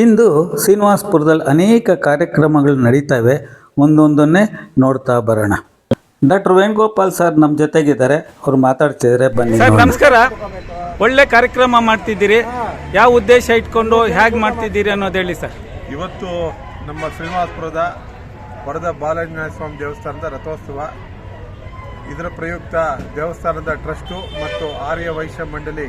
ಇಂದು ಶ್ರೀನಿವಾಸ್ಪುರದಲ್ಲಿ ಅನೇಕ ಕಾರ್ಯಕ್ರಮಗಳು ನಡೀತವೆ. ಒಂದೊಂದನ್ನೇ ನೋಡ್ತಾ ಬರೋಣ. ಡಾಕ್ಟರ್ ವೇಣುಗೋಪಾಲ್ ಸರ್ ನಮ್ಮ ಜೊತೆಗಿದ್ದಾರೆ. ಅವ್ರು ಮಾತಾಡ್ತಿದ್ದಾರೆ. ಬನ್ನಿ ಸರ್ ನಮಸ್ಕಾರ. ಒಳ್ಳೆ ಕಾರ್ಯಕ್ರಮ ಮಾಡ್ತಿದ್ದೀರಿ. ಯಾವ ಉದ್ದೇಶ ಇಟ್ಕೊಂಡು ಹೇಗೆ ಮಾಡ್ತಿದ್ದೀರಿ ಅನ್ನೋದು ಹೇಳಿ ಸರ್. ಇವತ್ತು ನಮ್ಮ ಶ್ರೀನಿವಾಸ್ಪುರದ ವರದ ಬಾಲಾಂಜನೇಯ ಸ್ವಾಮಿ ದೇವಸ್ಥಾನದ ರಥೋತ್ಸವ. ಇದರ ಪ್ರಯುಕ್ತ ದೇವಸ್ಥಾನದ ಟ್ರಸ್ಟು ಮತ್ತು ಆರ್ಯ ವೈಶ್ಯ ಮಂಡಳಿ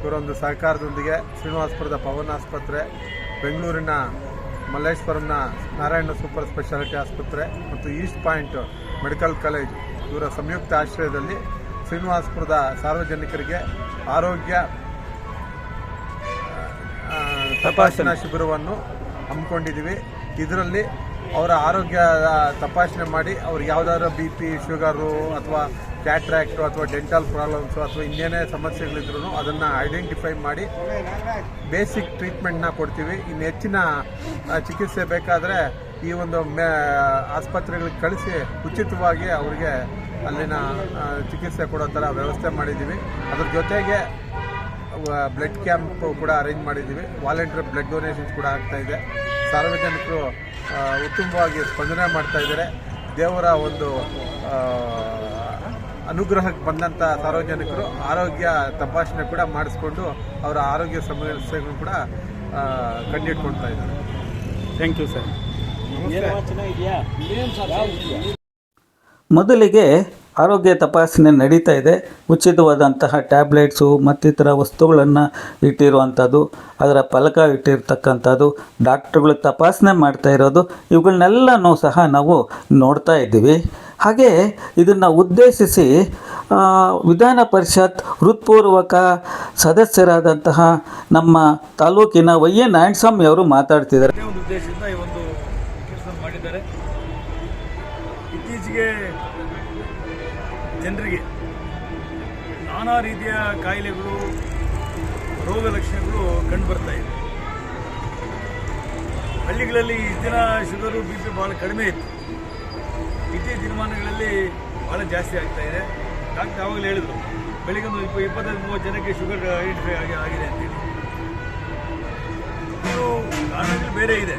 ಇವರೊಂದು ಸಹಕಾರದೊಂದಿಗೆ ಶ್ರೀನಿವಾಸ್ಪುರದ ಪವನ್ ಆಸ್ಪತ್ರೆ ಬೆಂಗಳೂರಿನ ಮಲ್ಲೇಶ್ವರಂನ ನಾರಾಯಣ ಸೂಪರ್ ಸ್ಪೆಷಾಲಿಟಿ ಆಸ್ಪತ್ರೆ ಮತ್ತು ಈಸ್ಟ್ ಪಾಯಿಂಟ್ ಮೆಡಿಕಲ್ ಕಾಲೇಜ್ ಇವರ ಸಂಯುಕ್ತ ಆಶ್ರಯದಲ್ಲಿ ಶ್ರೀನಿವಾಸಪುರದ ಸಾರ್ವಜನಿಕರಿಗೆ ಆರೋಗ್ಯ ತಪಾಸಣಾ. ಶಿಬಿರವನ್ನು ಹಮ್ಮಿಕೊಂಡಿದ್ದೀವಿ. ಇದರಲ್ಲಿ ಅವರ ಆರೋಗ್ಯ ತಪಾಸಣೆ ಮಾಡಿ ಅವ್ರಿಗೆ ಯಾವ್ದಾದ್ರು ಬಿ ಪಿ ಶುಗರು ಅಥವಾ ಕ್ಯಾಟ್ರಾಕ್ಟು ಅಥವಾ ಡೆಂಟಲ್ ಪ್ರಾಬ್ಲಮ್ಸು ಅಥವಾ ಇನ್ನೇನೇ ಸಮಸ್ಯೆಗಳಿದ್ರು ಅದನ್ನು ಐಡೆಂಟಿಫೈ ಮಾಡಿ ಬೇಸಿಕ್ ಟ್ರೀಟ್ಮೆಂಟ್ನ ಕೊಡ್ತೀವಿ. ಇನ್ನು ಹೆಚ್ಚಿನ ಚಿಕಿತ್ಸೆ ಬೇಕಾದರೆ ಈ ಒಂದು ಮೇ, ಆಸ್ಪತ್ರೆಗಳಿಗೆ ಕಳಿಸಿ ಉಚಿತವಾಗಿ ಅವರಿಗೆ ಅಲ್ಲಿನ ಚಿಕಿತ್ಸೆ ಕೊಡೋ ಥರ ವ್ಯವಸ್ಥೆ ಮಾಡಿದ್ದೀವಿ. ಅದ್ರ ಜೊತೆಗೆ ಬ್ಲಡ್ ಕ್ಯಾಂಪ್ ಕೂಡ ಅರೇಂಜ್ ಮಾಡಿದ್ದೀವಿ. ವಾಲಂಟಿಯರ್ ಬ್ಲಡ್ ಡೊನೇಷನ್ಸ್ ಕೂಡ ಆಗ್ತಾ ಇದೆ. ಸಾರ್ವಜನಿಕರು ಉತ್ತಮವಾಗಿ ಸ್ಪಂದನೆ ಮಾಡ್ತಾ ಇದ್ದಾರೆ. ದೇವರ ಒಂದು ಅನುಗ್ರಹಕ್ಕೆ ಬಂದಂಥ ಸಾರ್ವಜನಿಕರು ಆರೋಗ್ಯ ತಪಾಸಣೆ ಕೂಡ ಮಾಡಿಸ್ಕೊಂಡು ಅವರ ಆರೋಗ್ಯ ಸಮಸ್ಯೆಗಳು ಕೂಡ ಕಂಡಿಟ್ಕೊಳ್ತಾ ಇದ್ದಾರೆ. ಥ್ಯಾಂಕ್ ಯು ಸರ್ ಮೊದಲಿಗೆ ಆರೋಗ್ಯ ತಪಾಸಣೆ ನಡೀತಾ ಇದೆ. ಉಚಿತವಾದಂತಹ ಟ್ಯಾಬ್ಲೆಟ್ಸು ಮತ್ತಿತರ ವಸ್ತುಗಳನ್ನು ಇಟ್ಟಿರುವಂಥದ್ದು, ಅದರ ಫಲಕ ಇಟ್ಟಿರ್ತಕ್ಕಂಥದ್ದು, ಡಾಕ್ಟ್ರುಗಳು ತಪಾಸಣೆ ಮಾಡ್ತಾ ಇರೋದು, ಇವುಗಳನ್ನೆಲ್ಲನೂ ಸಹ ನಾವು ನೋಡ್ತಾ ಇದ್ದೀವಿ. ಹಾಗೆ ಇದನ್ನು ಉದ್ದೇಶಿಸಿ ವಿಧಾನ ಪರಿಷತ್ ಹೃತ್ಪೂರ್ವಕ ಸದಸ್ಯರಾದಂತಹ ನಮ್ಮ ತಾಲೂಕಿನ ವೈ ಎನ್ ನಾರಾಯಣಸ್ವಾಮಿ ಅವರು ಮಾತಾಡ್ತಿದ್ದಾರೆ. ಒಂದೇ ನಾನಾ ರೀತಿಯ ಕಾಯಿಲೆಗಳು, ರೋಗ ಲಕ್ಷಣಗಳು ಕಂಡು ಬರ್ತಾ ಇದೆ. ಹಳ್ಳಿಗಳಲ್ಲಿ ದಿನ ಶುಗರು, ಬಿ ಪಿ ಭಾಳ ಕಡಿಮೆ ಇತ್ತು. ಇತ್ತೀಚಿನ ದಿನಮಾನಗಳಲ್ಲಿ ಭಾಳ ಜಾಸ್ತಿ ಆಗ್ತಾ ಇದೆ. ಡಾಕ್ಟರ್ ಆವಾಗಲೇ ಹೇಳಿದ್ರು, ಬೆಳಿಗ್ಗೆ ಒಂದು ಇಪ್ಪ ಇಪ್ಪತ್ತೈದು, ಮೂವತ್ತು ಜನಕ್ಕೆ ಶುಗರ್ ಐಡೆಂಟಿಫೈ ಆಗಿ, ಆಗಿದೆ ಅಂತೇಳಿ ನೀವು ಕಾರಣಗಳು ಬೇರೆ ಇದೆ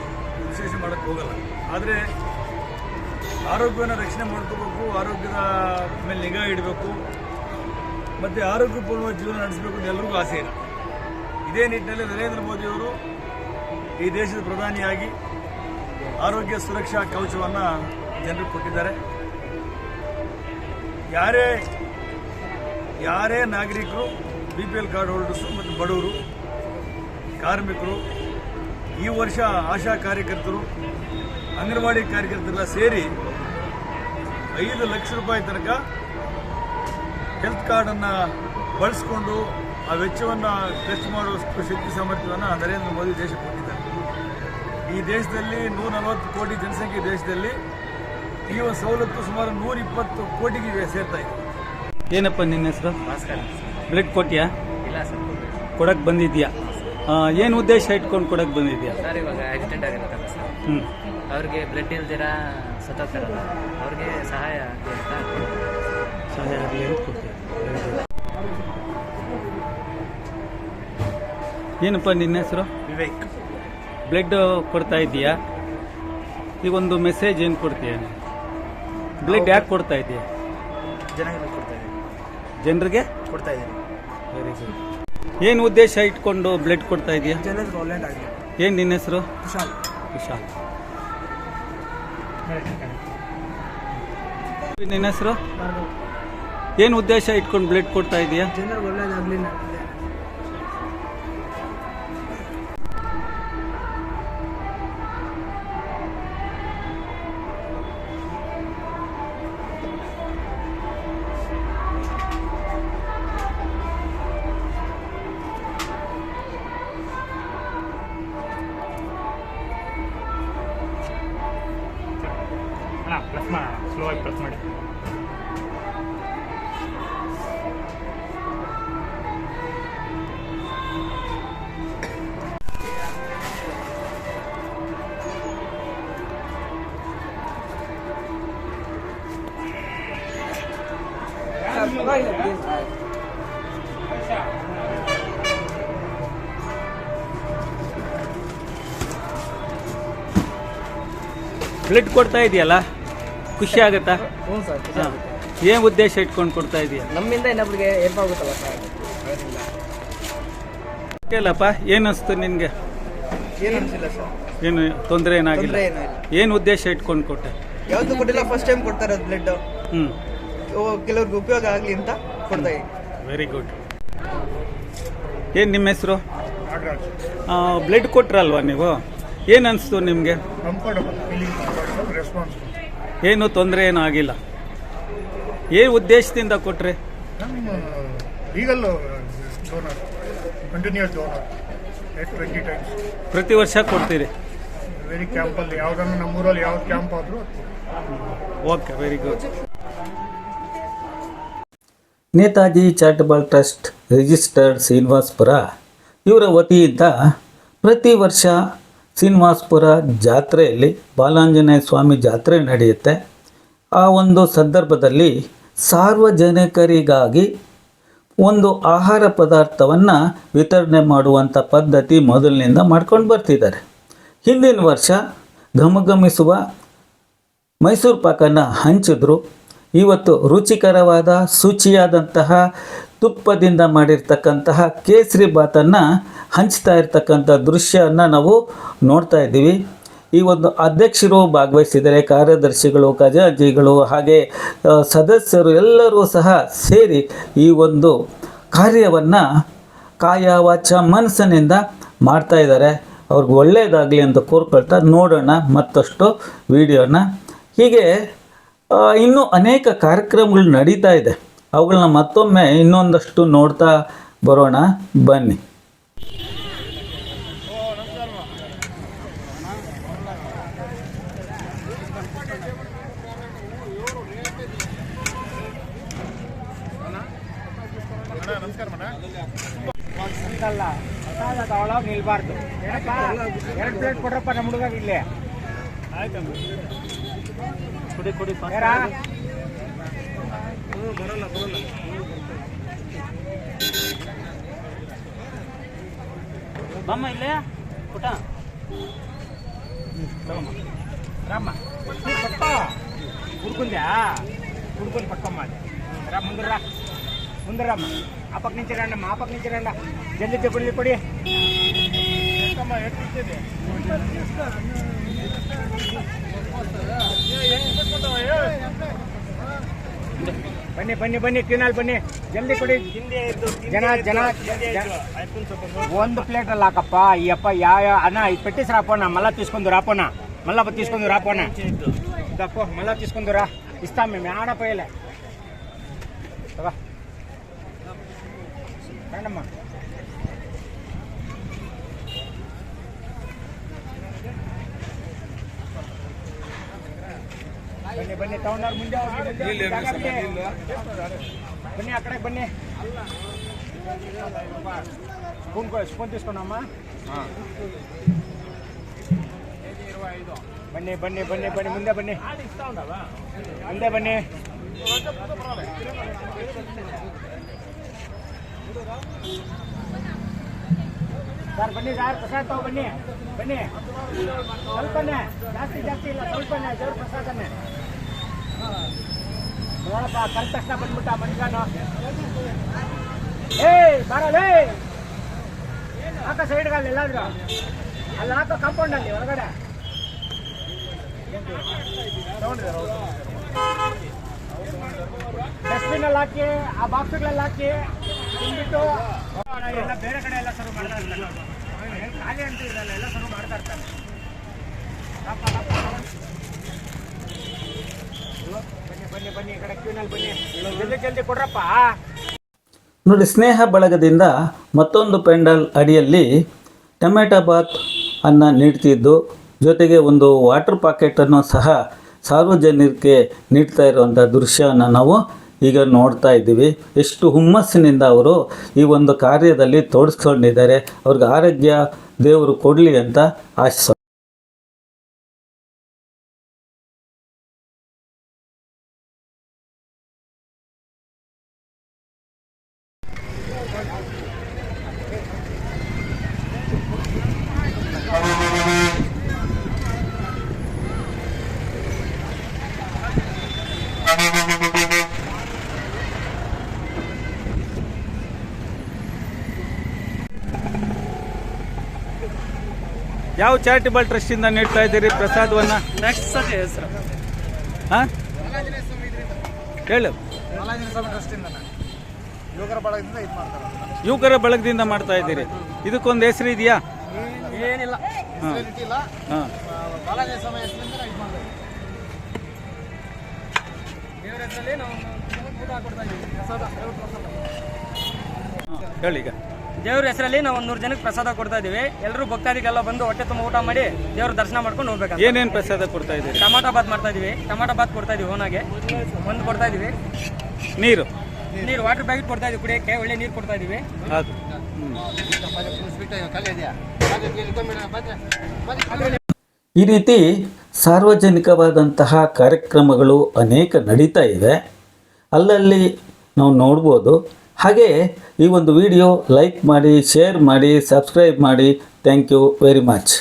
ವಿಶೇಷ ಮಾಡೋಕ್ಕೆ ಹೋಗಲ್ಲ. ಆದರೆ ಆರೋಗ್ಯವನ್ನು ರಕ್ಷಣೆ ಮಾಡ್ಕೋಬೇಕು, ಆರೋಗ್ಯದ ಮೇಲೆ ನಿಗಾ ಇಡಬೇಕು. ಮತ್ತು ಆರೋಗ್ಯಪೂರ್ಣ ಜೀವನ ನಡೆಸಬೇಕು ಅಂತ ಎಲ್ಲರಿಗೂ ಆಸೆ ಇದೆ. ಇದೇ ನಿಟ್ಟಿನಲ್ಲಿ ನರೇಂದ್ರ ಮೋದಿಯವರು ಈ ದೇಶದ ಪ್ರಧಾನಿಯಾಗಿ ಆರೋಗ್ಯ ಸುರಕ್ಷಾ ಕವಚವನ್ನು ಜನರಿಗೆ ಕೊಟ್ಟಿದ್ದಾರೆ. ಯಾರೇ ಯಾರೇ ನಾಗರಿಕರು B P L card holders ಮತ್ತು ಬಡವರು, ಕಾರ್ಮಿಕರು, ಈ ವರ್ಷ ಆಶಾ ಕಾರ್ಯಕರ್ತರು, ಅಂಗನವಾಡಿ ಕಾರ್ಯಕರ್ತರೆಲ್ಲ ಸೇರಿ ಐದು ಲಕ್ಷ ರೂಪಾಯಿ ತನಕ ಹೆಲ್ತ್ ಕಾರ್ಡನ್ನು ಬಳಸ್ಕೊಂಡು ಆ ವೆಚ್ಚವನ್ನು ಖರ್ಚು ಮಾಡುವಷ್ಟು ಶಕ್ತಿ ಸಾಮರ್ಥ್ಯವನ್ನು ನರೇಂದ್ರ ಮೋದಿ ದೇಶಕ್ಕೆ ಕೊಟ್ಟಿದ್ದಾರೆ. ಈ ದೇಶದಲ್ಲಿ ನೂರ ನಲವತ್ತು ಕೋಟಿ ಜನಸಂಖ್ಯೆ ದೇಶದಲ್ಲಿ. ಈ ಒಂದು ಸವಲತ್ತು ಸುಮಾರು ನೂರ ಇಪ್ಪತ್ತು ಕೋಟಿಗೆ ಸೇರ್ತಾ ಇದೆ. ಏನಪ್ಪ ನಿನ್ನ ಹೆಸರು? ಭಾಸ್ಕರ್. ಬ್ಲಡ್ ಕೊಟ್ಟಿಯಾ? ಇಲ್ಲ ಸರ್ ಕೊಡಕ್ಕೆ ಬಂದಿದ್ಯಾ ಏನು ಉದ್ದೇಶ ಇಟ್ಕೊಂಡು ಕೊಡಕ್ಕೆ ಬಂದಿದ್ಯಾ ಸರ್ ಇವಾಗ ಆಕ್ಸಿಡೆಂಟ್ ಆಗಿರುತ್ತಲ್ಲ ಸರ್. ಹ್ಞೂ ಅವ್ರಿಗೆ ಬ್ಲಡ್ ಇಲ್ದಿರ ಸತ್ತೋಗ್ತಾರಲ್ಲ ಅವ್ರಿಗೆ ಸಹಾಯ ಅಂತ. ಸಹಾಯ ಆಗಲಿ ಅಂತ ಕೊಡ್ತೀವಿ ಏನಪ್ಪ ನಿನ್ನ ಹೆಸರು? ವಿವೇಕ್. ಬ್ಲಡ್ ಕೊಡ್ತಾ ಇದೀಯಾ? ಈಗ ಒಂದು ಮೆಸೇಜ್ ಏನು ಕೊಡ್ತೀಯ? ಬ್ಲಡ್ ಯಾಕೆ ಕೊಡ್ತಾ ಇದೀಯ? ಜನಗಳಿಗೆ ಕೊಡ್ತಾ ಇದ್ದೀನಿ ಜನರಿಗೆ? ಕೊಡ್ತಾ ಇದ್ದೀನಿ ವೆರಿ ಗುಡ್ ಏನು ಉದ್ದೇಶ ಇಟ್ಕೊಂಡು ಬ್ಲಡ್ ಕೊಡ್ತಾ ಇದೀಯಾ? ಜನರಿಗೆ ಒಳ್ಳೆಯದಾಗಲಿ ಏನು ನಿನ್ನ ಹೆಸರು? ಕುಶಾಲ್ ವಿಶಾಲ್. ನಿನ್ನ ಹೆಸರು? ಏನು ಉದ್ದೇಶ ಇಟ್ಕೊಂಡು ಬ್ಲಡ್ ಕೊಡ್ತಾ ಇದೀಯಾ? ಜನರಿಗೆ ಸ್ಲೋ ಆಗಿ ಪ್ರೆಸ್ ಮಾಡಿ. ಬ್ಲಡ್ ಕೊಡ್ತಾ ಇದೆಯಲ್ಲ? ಖುಷಿ ಆಗುತ್ತಾ? ಹ್ಞೂ ಸರ್ ಖುಷಿ ಹಾಂ. ಆಗುತ್ತೆ. ಏನು ಉದ್ದೇಶ ಇಟ್ಕೊಂಡು ಕೊಡ್ತಾ ಇದೀಯ? ನಮ್ಮಿಂದ ಇನ್ನೊಬ್ರಿಗೆ ಹೆಲ್ಪ್ ಆಗುತ್ತಲ್ಲ ಸರ್? ಅದರಿಂದ. ಕೇಳಪ್ಪ ಏನು ಅನಿಸ್ತು ನಿನಗೆ? ಏನು ಅನಿಸಿಲ್ಲ ಸರ್. ಏನು ತೊಂದರೆ ಏನಾಗಿಲ್ಲ ತೊಂದರೆ ಏನೂ ಇಲ್ಲ ಏನು ಉದ್ದೇಶ ಇಟ್ಕೊಂಡು ಕೊಟ್ಟೆ? ಯಾವುದು ಕೊಟ್ಟಿಲ್ಲ ಫಸ್ಟ್ ಟೈಮ್ ಕೊಡ್ತಾರೆ ಇರೋದು ಬ್ಲಡ್ ಹ್ಞೂ ಕೆಲವ್ರಿಗೆ ಉಪಯೋಗ ಆಗಲಿ ಅಂತ ಕೊಡ್ತಾ ಇದ್ದೀನಿ. ವೆರಿ ಗುಡ್ ಏನು ನಿಮ್ಮ ಹೆಸರು? ಬ್ಲಡ್ ಕೊಟ್ರಲ್ವಾ ನೀವು? ಏನು ಅನಿಸ್ತು ನಿಮಗೆ? ಕಂಫರ್ಟಬಲ್ ಫೀಲಿಂಗ್ ಕಂಫರ್ಟಬಲ್ ರೆಸ್ಪಾನ್ಸ್ ಏನು ತೊಂದರೆ ಏನೂ ಆಗಿಲ್ಲ. ಏನು ಉದ್ದೇಶದಿಂದ ಕೊಟ್ರಿ? ನಮ್ಮ legal donor continuous donor eight twenty times ಪ್ರತಿ ವರ್ಷ ಕೊಡ್ತೀರಿ? ವೆರಿ ಕ್ಯಾಂಪಲ್ಲಿ ಯಾವುದನ್ನು ನಮ್ಮೂರಲ್ಲಿ ಯಾವ್ದು ಕ್ಯಾಂಪ್ ಆದರೂ okay very good Netaji charitable trust registered Srinivaspur ಇವರ ವತಿಯಿಂದ ಪ್ರತಿ ವರ್ಷ ಶ್ರೀನಿವಾಸ್ಪುರ ಜಾತ್ರೆಯಲ್ಲಿ ಬಾಲಾಂಜನೇಯ ಸ್ವಾಮಿ ಜಾತ್ರೆ ನಡೆಯುತ್ತೆ. ಆ ಒಂದು ಸಂದರ್ಭದಲ್ಲಿ ಸಾರ್ವಜನಿಕರಿಗಾಗಿ ಒಂದು ಆಹಾರ ಪದಾರ್ಥವನ್ನು ವಿತರಣೆ ಮಾಡುವಂಥ ಪದ್ಧತಿ ಮೊದಲಿನಿಂದ ಮಾಡ್ಕೊಂಡು ಬರ್ತಿದ್ದಾರೆ. ಹಿಂದಿನ ವರ್ಷ ಘಮಘಮಿಸುವ ಮೈಸೂರು ಪಾಕನ್ನು ಹಂಚಿದ್ರು. ಇವತ್ತು ರುಚಿಕರವಾದ, ಶುಚಿಯಾದಂತಹ ತುಪ್ಪದಿಂದ ಮಾಡಿರ್ತಕ್ಕಂತಹ ಕೇಸರಿ ಬಾತನ್ನು ಹಂಚ್ತಾ ಇರ್ತಕ್ಕಂಥ ದೃಶ್ಯವನ್ನು ನಾವು ನೋಡ್ತಾ ಇದ್ದೀವಿ. ಈ ಒಂದು ಅಧ್ಯಕ್ಷರು ಭಾಗವಹಿಸಿದರೆ, ಕಾರ್ಯದರ್ಶಿಗಳು ಖಜಾಜಿಗಳು ಹಾಗೆ ಸದಸ್ಯರು ಎಲ್ಲರೂ ಸಹ ಸೇರಿ ಈ ಒಂದು ಕಾರ್ಯವನ್ನು ಕಾಯ ವಾಚ ಮನಸ್ಸಿನಿಂದ ಮಾಡ್ತಾ ಇದ್ದಾರೆ. ಅವ್ರಿಗೆ ಒಳ್ಳೆಯದಾಗಲಿ ಅಂತ ಕೋರ್ಕೊಳ್ತಾ ನೋಡೋಣ ಮತ್ತಷ್ಟು ವಿಡಿಯೋನ. ಹೀಗೆ ಇನ್ನೂ ಅನೇಕ ಕಾರ್ಯಕ್ರಮಗಳು ನಡೀತಾ ಇದೆ. ಅವುಗಳನ್ನ ಮತ್ತೊಮ್ಮೆ ಇನ್ನೊಂದಷ್ಟು ನೋಡ್ತಾ ಬರೋಣ. ಬನ್ನಿ. ತಗೊಳೋಗಿ ನಿಲ್ಬಾರ್ದು ಎರಡು ಪ್ಲೇಟ್ ಕೊಡ್ರಪ್ಪ ನಮ್ಮ ಹುಡುಗ ಇಲ್ಲೇ ಕೊಡಿ ಕುಡಿ ಬರಲ್ಲ ಬರಲ್ಲ ಬಮ್ಮ ಇಲ್ಲೇ? ಪುಟ. ರಾಮ ಪಕ್ಕ ಹುಡ್ಕೊಂಡ್ಯಾ? ಹುಡ್ಕೊಂಡು ಮಾಡಿ ರಾಮ ಮುಂದರ ಮುಂದರಮ್ಮ ಆ ಪಕ್ಕ ನಿಂಚಿರಂಡ ಆ ಪಕ್ಕ ನಿಂಚಿರಂಡ ಜಲ್ದಿ ತಗೊಳ್ಳಿ ಕೊಡಿ. ಎಷ್ಟಮ್ಮ ಎಷ್ಟು ಬನ್ನಿ ಬನ್ನಿ ಬನ್ನಿ ಕ್ಯೂನಾಲ್ ಬನ್ನಿ ಜಲ್ದಿ ಕೊಡಿ ಜನ ಜನ ಜನ- ಒಂದು ప్లేట్ లాకప్ప ఈ అప్ప యా యా- అన్న ఇది పెట్టేసి రాపోనా మళ్ళా తీసుకుందు రాపోనా మళ్ళా తీసుకుందు రాపోనా తప్పో మళ్ళా తీసుకుందురా ఇస్తాం మేము ఆడపోయలే రండమ్మా ಬನ್ನಿ ಬನ್ನಿ ತಗೊಂಡವ್ರು ಮುಂದೆ ಬನ್ನಿ ಆ ಕಡೆಗೆ ಬನ್ನಿ ಸ್ಪೂನ್ ಸ್ಪೂನ್ ತೀಸ್ಕೊಂಡಮ್ಮ. ಹಾಂ. ಬನ್ನಿ ಬನ್ನಿ ಬನ್ನಿ ಬನ್ನಿ ಮುಂದೆ ಬನ್ನಿ. ಮುಂದೆ ಬನ್ನಿ. ಸರ್ ಬನ್ನಿ ಸರ್ ಪ್ರಸಾದ ತಗೋ ಬನ್ನಿ. ಬನ್ನಿ. ಸ್ವಲ್ಪನೇ ಜಾಸ್ತಿ ಜಾಸ್ತಿ ಇಲ್ಲ ಸ್ವಲ್ಪನೇ ದೇವ್ರ ಪ್ರಸಾದನೇ. ನೋಡಪ್ಪ ಕರೆದ ತಕ್ಷಣ ಬಂದ್ಬಿಟ್ಟ ಮನುಷ್ಯನು ಏಯ್ ಬರಲೇ ಹಾಕ ಸೈಡ್ಗಲ್ಲಿ ಎಲ್ಲಾದ್ರು. ಅಲ್ಲಿ, ಹಾಕೋ ಕಾಂಪೌಂಡ್ ಅಲ್ಲಿ, ಹೊರಗಡೆ. ಡಸ್ಟ್ಬಿನ್ ಅಲ್ಲಿ ಹಾಕಿ, ಆ ಬಾಕ್ಸ್ಗಳಲ್ಲಿ ಹಾಕಿ ತಿಂದ್ಬಿಟ್ಟು ಎಲ್ಲ ಬೇರೆ ಕಡೆ ಎಲ್ಲ ಸರ್ವ್ ಮಾಡ್ತಾ ಇರ್ತಾರೆ. ಖಾಲಿ ಅಂತ ಇರಲ್ಲ, ಎಲ್ಲ ಸರ್ವ್ ಮಾಡ್ತಾ ಇರ್ತಾರೆ. ನೋಡಿ, ಸ್ನೇಹ ಬಳಗದಿಂದ ಮತ್ತೊಂದು ಪೆಂಡಲ್ ಅಡಿಯಲ್ಲಿ ಟೊಮೆಟೊ ಬಾತ್ ಅನ್ನು ನೀಡ್ತಿದ್ದು. ಜೊತೆಗೆ ಒಂದು ವಾಟರ್ ಪಾಕೆಟನ್ನು ಸಹ ಸಾರ್ವಜನಿಕರಿಗೆ ನೀಡ್ತಾ ಇರುವಂಥ ದೃಶ್ಯವನ್ನು ನಾವು ಈಗ ನೋಡ್ತಾ ಇದ್ದೀವಿ. ಎಷ್ಟು ಹುಮ್ಮಸ್ಸಿನಿಂದ ಅವರು ಈ ಒಂದು ಕಾರ್ಯದಲ್ಲಿ ತೋಡಿಸ್ಕೊಂಡಿದ್ದಾರೆ. ಅವ್ರಿಗೆ ಆರೋಗ್ಯ ದೇವರು ಕೊಡಲಿ ಅಂತ ಆಶಿಸೋಣ ಯಾವ ಚಾರಿಟಬಲ್ ಟ್ರಸ್ಟಿಂದ ನೀಡ್ತಾ ಇದ್ದೀರಿ ಪ್ರಸಾದವನ್ನು? ನೆಕ್ಸ್ಟ್ ಸತಿ ಹೆಸರು. ಹಾಂ? ಹೇಳು. ಯುವಕರ ಬಳಗದಿಂದ ಇದು ಮಾಡ್ತಾರೆ ಯುವಕರ ಬಳಗದಿಂದ ಮಾಡ್ತಾ ಇದ್ದೀರಿ. ಇದಕ್ಕೊಂದು ಹೆಸರು ಇದೆಯಾ? ಏನಿಲ್ಲ. ಹಾಂ ಹೇಳಿ ಈಗ. ದೇವ್ರ ಹೆಸರಲ್ಲಿ ನಾವು ಒಂದು ನೂರು ಜನಕ್ಕೆ ಪ್ರಸಾದ ಕೊಡ್ತಾ ಇದೀವಿ. ಎಲ್ಲರೂ ಭಕ್ತಾದಿಗೆಲ್ಲ ಬಂದು ಹೊಟ್ಟೆ ತುಂಬ ಊಟ ಮಾಡಿ ದೇವ್ರ ದರ್ಶನ ಮಾಡ್ಕೊಂಡು ಹೋಗ್ಬೇಕು ಏನೇನು ಪ್ರಸಾದ ಕೊಡ್ತಾ ಇದೀವಿ ಟಮಾಟೋ ಬಾತ್ ಮಾಡ್ತಾ ಇದೀವಿ. ಟಮಾಟೋ ಬಾತ್ ಕೊಡ್ತಾ ಇದೀವಿ ಓನಾಗೆ. ಒಂದು ಕೊಡ್ತಾ ಇದೀವಿ. ನೀರು? ನೀರು ವಾಟರ್ ಪ್ಯಾಕೆಟ್ ಕೊಡ್ತಾ ಇದೀವಿ ಕುಡಿಯಕ್ಕೆ ಒಳ್ಳೆ ನೀರು ಕೊಡ್ತಾ ಇದೀವಿ. ಈ ರೀತಿ ಸಾರ್ವಜನಿಕವಾದಂತಹ ಕಾರ್ಯಕ್ರಮಗಳು ಅನೇಕ ನಡೀತಾ ಇವೆ ಅಲ್ಲಲ್ಲಿ ನಾವು ನೋಡ್ಬೋದು ಹಾಗೆ ಈ ಒಂದು ವಿಡಿಯೋ ಲೈಕ್ ಮಾಡಿ ಶೇರ್ ಮಾಡಿ ಸಬ್ಸ್ಕ್ರೈಬ್ ಮಾಡಿ. ಥ್ಯಾಂಕ್ ಯು ವೆರಿ ಮಚ್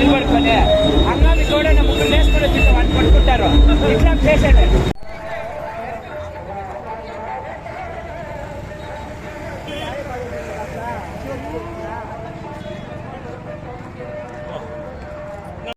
నిలబడుకొని అంగాన్ని చూడండి ముగ్గురు వేసుకొని వచ్చి వాళ్ళు పట్టుకుంటారు ఇట్లా చేశాడు